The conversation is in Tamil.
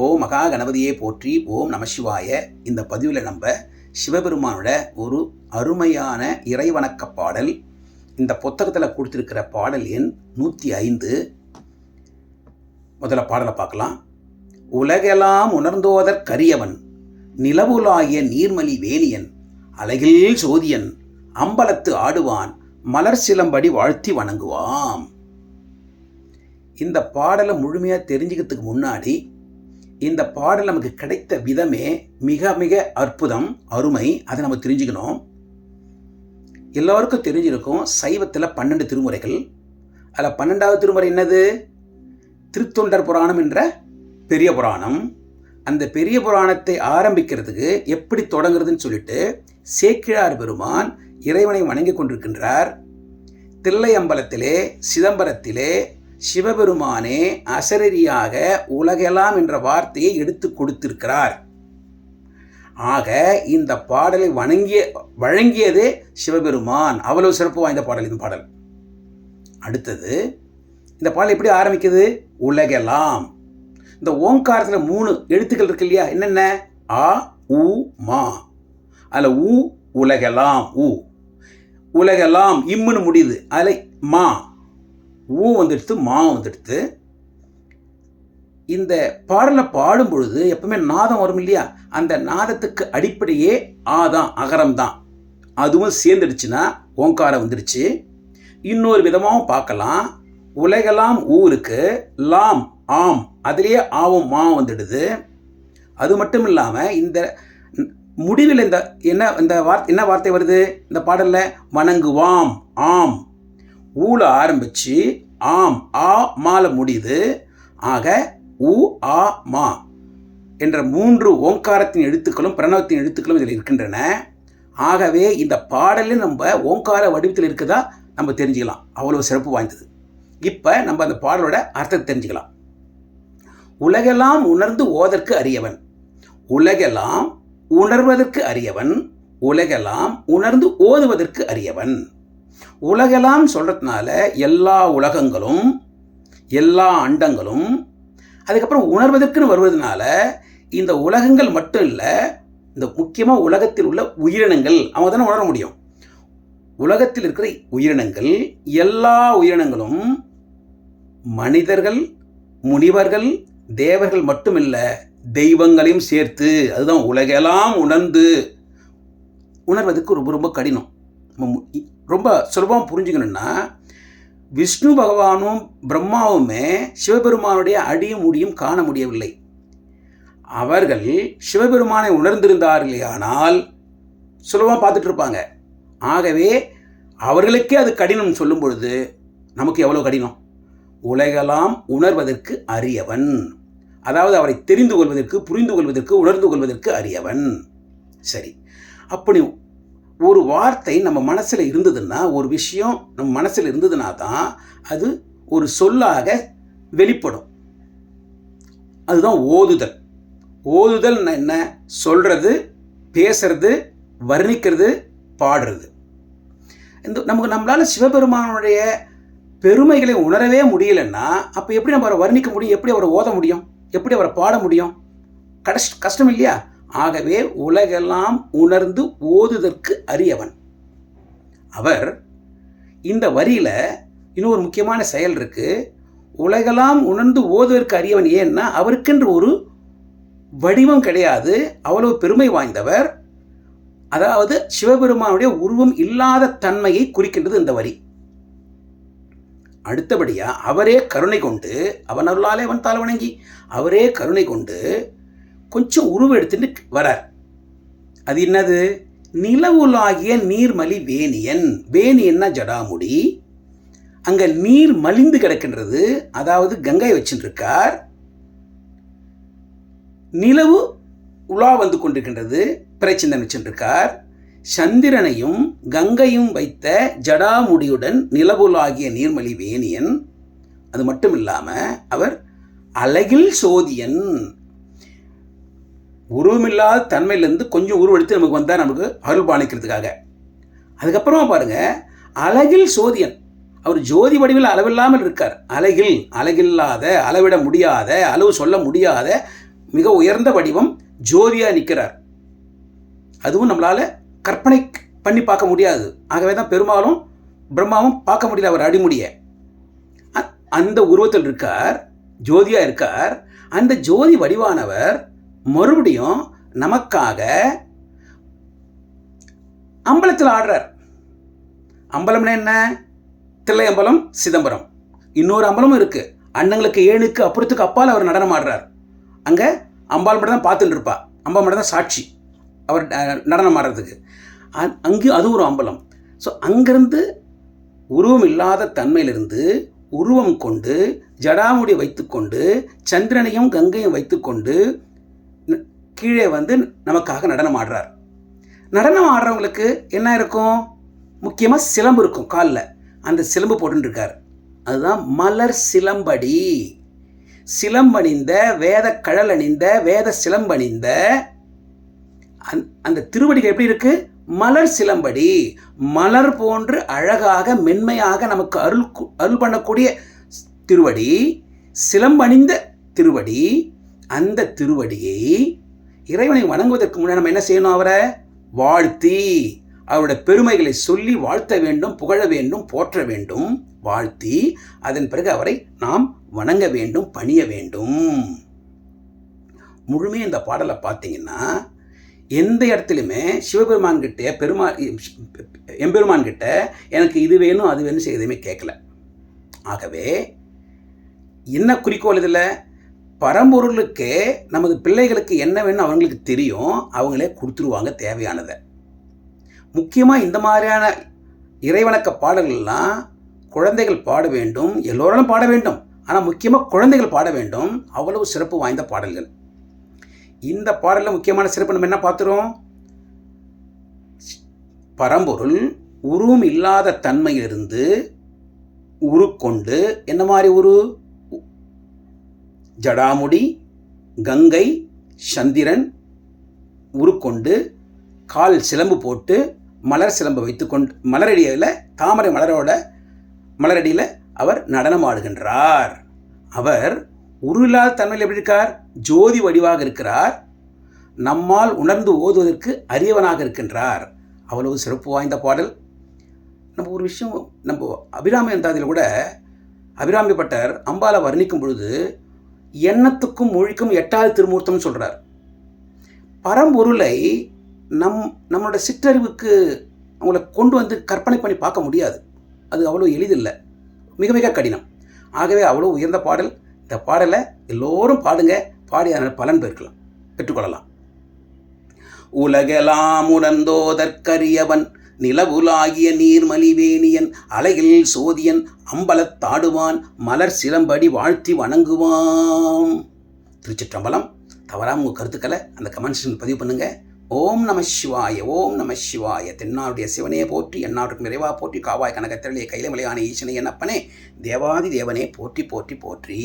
ஓம் மகா கணபதியே போற்றி ஓம் நமசிவாய இந்த பதிவில் நம்ம சிவபெருமானோட ஒரு அருமையான இறைவணக்க பாடல் இந்த புத்தகத்தில் கொடுத்துருக்கிற பாடல் எண் நூற்றி ஐந்து. முதல்ல பாடலை பார்க்கலாம். உலகெல்லாம் உணர்ந்தோதற்கரியவன் நிலவுலாகிய நீர்மலி வேணியன் அழகில் சோதியன் அம்பலத்து ஆடுவான் மலர் சிலம்படி வாழ்த்தி வணங்குவாம். இந்த பாடலை முழுமையாக தெரிஞ்சுக்கிறதுக்கு முன்னாடி இந்த பாடல் நமக்கு கிடைத்த விதமே மிக மிக அற்புதம் அருமை. அதை நம்ம தெரிஞ்சுக்கணும். எல்லோருக்கும் தெரிஞ்சிருக்கும் சைவத்தில் பன்னெண்டு திருமுறைகள். அதில் பன்னெண்டாவது திருமுறை என்னது? திருத்தொண்டர் புராணம் என்ற பெரிய புராணம். அந்த பெரிய புராணத்தை ஆரம்பிக்கிறதுக்கு எப்படி தொடங்குறதுன்னு சொல்லிட்டு சேக்கிழார் பெருமான் இறைவனை வணங்கி கொண்டிருக்கின்றார். தில்லையம்பலத்திலே சிதம்பரத்திலே சிவபெருமானே அசரரியாக உலகெல்லாம் என்ற வார்த்தையை எடுத்து கொடுத்திருக்கிறார். ஆக இந்த பாடலை வணங்கிய வழங்கியதே சிவபெருமான். அவ்வளவு சிறப்பு வாய்ந்த பாடல் இந்த பாடல். அடுத்தது இந்த பாடல் எப்படி ஆரம்பிக்குது? உலகெல்லாம் இந்த ஓங்காரத்தில் மூணு எழுத்துக்கள் இருக்கு இல்லையா? என்னென்ன? ஆ உ மா. அதில் உ உலகெல்லாம் உ. உலகெல்லாம் இம்முன்னு முடியுது. அதில் மா. ஊ வந்துடுத்து மா வந்துடுத்து. இந்த பாடலை பாடும் பொழுது எப்பவுமே நாதம் வரும் இல்லையா? அந்த நாதத்துக்கு அடிப்படையே ஆ தான் அகரம் தான். அதுவும் சேர்ந்துடுச்சுன்னா ஓங்காரம் வந்துடுச்சு. இன்னொரு விதமாகவும் பார்க்கலாம். உலகெல்லாம் ஊருக்கு லாம் ஆம். அதுலேயே ஆவும் மா வந்துடுது. அது மட்டும் இல்லாமல் இந்த முடிவில் இந்த என்ன இந்த வார்த்தை என்ன வார்த்தை வருது? இந்த பாடலில் வணங்குவாம் ஆம். ஊல ஆரம்பித்து ஆம் ஆ மால முடியுது. ஆக உ ஆ மா என்ற மூன்று ஓங்காரத்தின் எழுத்துக்களும் பிரணவத்தின் எழுத்துக்களும் இதில் இருக்கின்றன. ஆகவே இந்த பாடலில் நம்ம ஓங்கார வடிவத்தில் இருக்குதா நம்ம தெரிஞ்சுக்கலாம். அவ்வளோ சிறப்பு வாய்ந்தது. இப்போ நம்ம அந்த பாடலோட அர்த்தத்தை தெரிஞ்சுக்கலாம். உலகெல்லாம் உணர்ந்து ஓதற்கு அறியவன் உலகெல்லாம் உணர்வதற்கு அறியவன் உலகெல்லாம் உணர்ந்து ஓதுவதற்கு அறியவன் உலகெல்லாம் சொல்கிறதுனால எல்லா உலகங்களும் எல்லா அண்டங்களும் அதுக்கப்புறம் உணர்வதற்குன்னு வருவதனால இந்த உலகங்கள் மட்டும் இல்லை இந்த முக்கியமாக உலகத்தில் உள்ள உயிரினங்கள் அவங்க தானே உணர முடியும். உலகத்தில் இருக்கிற உயிரினங்கள் எல்லா உயிரினங்களும் மனிதர்கள் முனிவர்கள் தேவர்கள் மட்டுமில்லை தெய்வங்களையும் சேர்த்து அதுதான் உலகெல்லாம் உணர்ந்து உணர்வதற்கு ரொம்ப ரொம்ப கடினம். ரொம்ப சுலபமாக புரிஞ்சுக்கணுன்னா விஷ்ணு பகவானும் பிரம்மாவுமே சிவபெருமானுடைய அடியும் முடியும் காண முடியவில்லை. அவர்கள் சிவபெருமானை உணர்ந்திருந்தார்களேயானால் சுலபமாக பார்த்துட்டு இருப்பாங்க ஆகவே அவர்களுக்கே அது கடினம் சொல்லும் பொழுது நமக்கு எவ்வளோ கடினம்? உலகெல்லாம் உணர்வதற்கு அரியவன். அதாவது அவரை தெரிந்து கொள்வதற்கு புரிந்து கொள்வதற்கு உணர்ந்து கொள்வதற்கு அரியவன். சரி. அப்படி ஒரு வார்த்தை நம்ம மனசில் இருந்ததுன்னா ஒரு விஷயம் நம்ம மனசில் இருந்ததுனா தான் அது ஒரு சொல்லாக வெளிப்படும். அதுதான் ஓதுதல். ஓதுதல் என்ன? சொல்கிறது பேசுறது வர்ணிக்கிறது பாடுறது. இந்த நமக்கு நம்மளால் சிவபெருமானுடைய பெருமைகளை உணரவே முடியலன்னா அப்போ எப்படி நம்ம அவரை வர்ணிக்க முடியும்? எப்படி அவரை ஓத முடியும்? எப்படி அவரை பாட முடியும்? கஷ்ட கஷ்டம் இல்லையா? ஆகவே உலகெல்லாம் உணர்ந்து ஓதுதற்கு அரியவன். அவர் இந்த வரியில் இன்னொரு முக்கியமான செயல் இருக்கு. உலகெல்லாம் உணர்ந்து ஓதுவதற்கு அறியவன் ஏன்னா அவருக்கென்று ஒரு வடிவம் கிடையாது. அவ்வளவு பெருமை வாய்ந்தவர். அதாவது சிவபெருமானுடைய உருவம் இல்லாத தன்மையை குறிக்கின்றது இந்த வரி. அடுத்தபடியாக அவரே கருணை கொண்டு அவன் அருளாலே அவன் தாழ் வணங்கி அவரே கருணை கொண்டு கொஞ்சம் உருவெடுத்துட்டு வரார். அது என்னது? நிலவுலாகிய நீர்மலி வேணியன். வேணியன்னா ஜடாமுடி? அங்கே நீர் மலிந்து கிடக்கின்றது. அதாவது கங்கை வச்சுருக்கார் நிலவு உலா வந்து கொண்டிருக்கின்றது. பிரச்சந்தன் வச்சுருக்கார் சந்திரனையும் கங்கையும் வைத்த ஜடாமுடியுடன் நிலவுலாகிய நீர்மலி வேணியன். அது மட்டும் இல்லாமல் அவர் அழகில் சோதியன். உருவமில்லாத தன்மையிலேருந்து கொஞ்சம் உருவெடுத்து நமக்கு வந்தால் நமக்கு அருள் பாலிக்கிறதுக்காக. அதுக்கப்புறமா பாருங்க அழகில் சோதியன். அவர் ஜோதி வடிவில் அளவில்லாமல் இருக்கார். அழகில் அழகில்லாத அளவிட முடியாத அளவு சொல்ல முடியாத மிக உயர்ந்த வடிவம் ஜோதியாக நிற்கிறார் அதுவும் நம்மளால் கற்பனை பண்ணி பார்க்க முடியாது. ஆகவே தான் பெருமாளும் பிரம்மாவும் பார்க்க முடியல அவர் அடிமுடிய. அ- அந்த உருவத்தில் இருக்கார் ஜோதியாக இருக்கார். அந்த ஜோதி வடிவானவர் மறுபடியும் நமக்காக அம்பலத்தில் ஆடுறார். அம்பலம்னா என்ன? தில்லை அம்பலம் சிதம்பரம். இன்னொரு அம்பலமும் இருக்குது அண்ணங்களுக்கு ஏழுக்கு அப்புறத்துக்கு அப்பால் அவர் நடனம் ஆடுறார். அங்கே அம்பாள் மட்டும் தான் பார்த்துட்டு இருப்பா. அம்பாள் மட்டும் தான் சாட்சி. அவர் நடனம் ஆடுறதுக்கு. அ- அங்கேயும் அது ஒரு அம்பலம். ஸோ அங்கேருந்து உருவம் இல்லாத தன்மையிலிருந்து உருவம் கொண்டு ஜடாமுடி வைத்துக்கொண்டு சந்திரனையும் கங்கையும் வைத்துக்கொண்டு கீழே வந்து நமக்காக நடனம் ஆடுறார். நடனம் ஆடுறவங்களுக்கு என்ன இருக்கும்? முக்கியமாக சிலம்பு இருக்கும் காலில். அந்த சிலம்பு போட்டுருக்கார் அதுதான் மலர் சிலம்படி. சிலம்பணிந்த வேத கழல் அணிந்த வேத சிலம்பணிந்த அந்- அந்த திருவடிகள் எப்படி இருக்கு? மலர் சிலம்படி. மலர் போன்று அழகாக மென்மையாக நமக்கு அருள் அருள் பண்ணக்கூடிய திருவடி சிலம்பணிந்த திருவடி அந்த திருவடியை இறைவனை வணங்குவதற்கு முன்னாடி நம்ம என்ன செய்யணும் அவரை? வாழ்த்தி. அவருடைய பெருமைகளை சொல்லி வாழ்த்த வேண்டும் புகழ வேண்டும் போற்ற வேண்டும். வாழ்த்தி. அதன் பிறகு அவரை நாம் வணங்க வேண்டும் பணிய வேண்டும். முழுமையாக இந்த பாடலை பார்த்தீங்கன்னா எந்த இடத்துலையுமே சிவபெருமான் கிட்ட பெருமா எம்பெருமான் கிட்ட எனக்கு இது வேணும் அது வேணும் செய்ய எதுவுமே கேட்கல. ஆகவே என்ன குறிக்கோள் இதில்? பரம்பொருளுக்கே நமது பிள்ளைகளுக்கு என்ன வேணும் அவங்களுக்கு தெரியும் அவங்களே கொடுத்துருவாங்க தேவையானதை. முக்கியமாக இந்த மாதிரியான இறைவணக்க பாடல்கள்லாம் குழந்தைகள் பாட வேண்டும் எல்லோரும் பாட வேண்டும். ஆனால் முக்கியமாக குழந்தைகள் பாட வேண்டும். அவ்வளவு சிறப்பு வாய்ந்த பாடல்கள். இந்த பாடலில் முக்கியமான சிறப்பு நம்ம என்ன பார்த்துறோம்? பரம்பொருள் உருவம் இல்லாத தன்மையிலிருந்து உருக்கொண்டு என்ன மாதிரி உரு? ஜடாமுடி கங்கை சந்திரன் உருக்கொண்டு கால் சிலம்பு போட்டு மலர் சிலம்பு வைத்துக்கொண்டு மலரடியில் தாமரை மலரோட மலரடியில் அவர் நடனமாடுகின்றார். அவர் உருளால் தன்மையில் எப்படி இருக்கார்? ஜோதி வடிவாக இருக்கிறார். நம்மால் உணர்ந்து ஓதுவதற்கு அரியவனாக இருக்கின்றார். அவ்வளவு சிறப்பு வாய்ந்த பாடல். நம்ம ஒரு விஷயம் நம்ம அபிராமி அந்தாதியில் கூட அபிராமி பட்டர் அம்பாலை வர்ணிக்கும் பொழுது எண்ணத்துக்கும் மொழிக்கும் எட்டாவது திருமூர்த்தம்னு சொல்கிறார் பரம்பொருளை நம் நம்மளோட சிற்றறிவுக்கு அவங்கள கொண்டு வந்து கற்பனை பண்ணி பார்க்க முடியாது. அது அவ்வளோ எளிதில்லை. மிக மிக கடினம். ஆகவே அவ்வளோ உயர்ந்த பாடல். இந்த பாடலை எல்லோரும் பாடுங்க. பாடி அதனால் பலன் பெருக்கலாம். பெற்றுக்கொள்ளலாம். உலகெல்லாம் உணர்ந்தோதற்கரியவன் நிலவுலாகிய நீர்மலிவேணியன் அலையில் சோதியன் அம்பலத்தாடுவான் மலர் சிலம்படி வாழ்த்தி வணங்குவான் திருச்சிற்றம்பலம் தவறாம உங்கள் கருத்துக்களை அந்த கமெண்ட்ஸில் பதிவு பண்ணுங்க. ஓம் நம சிவாய ஓம் நம சிவாய. தென்னாருடைய சிவனையை போற்றி எந்நாட்டுக்கும் நிறைவா போற்றி காவாய் கனகத்திரளிய கைலமலையான ஈசனை என்னப்பனே தேவாதி தேவனே போற்றி போற்றி போற்றி.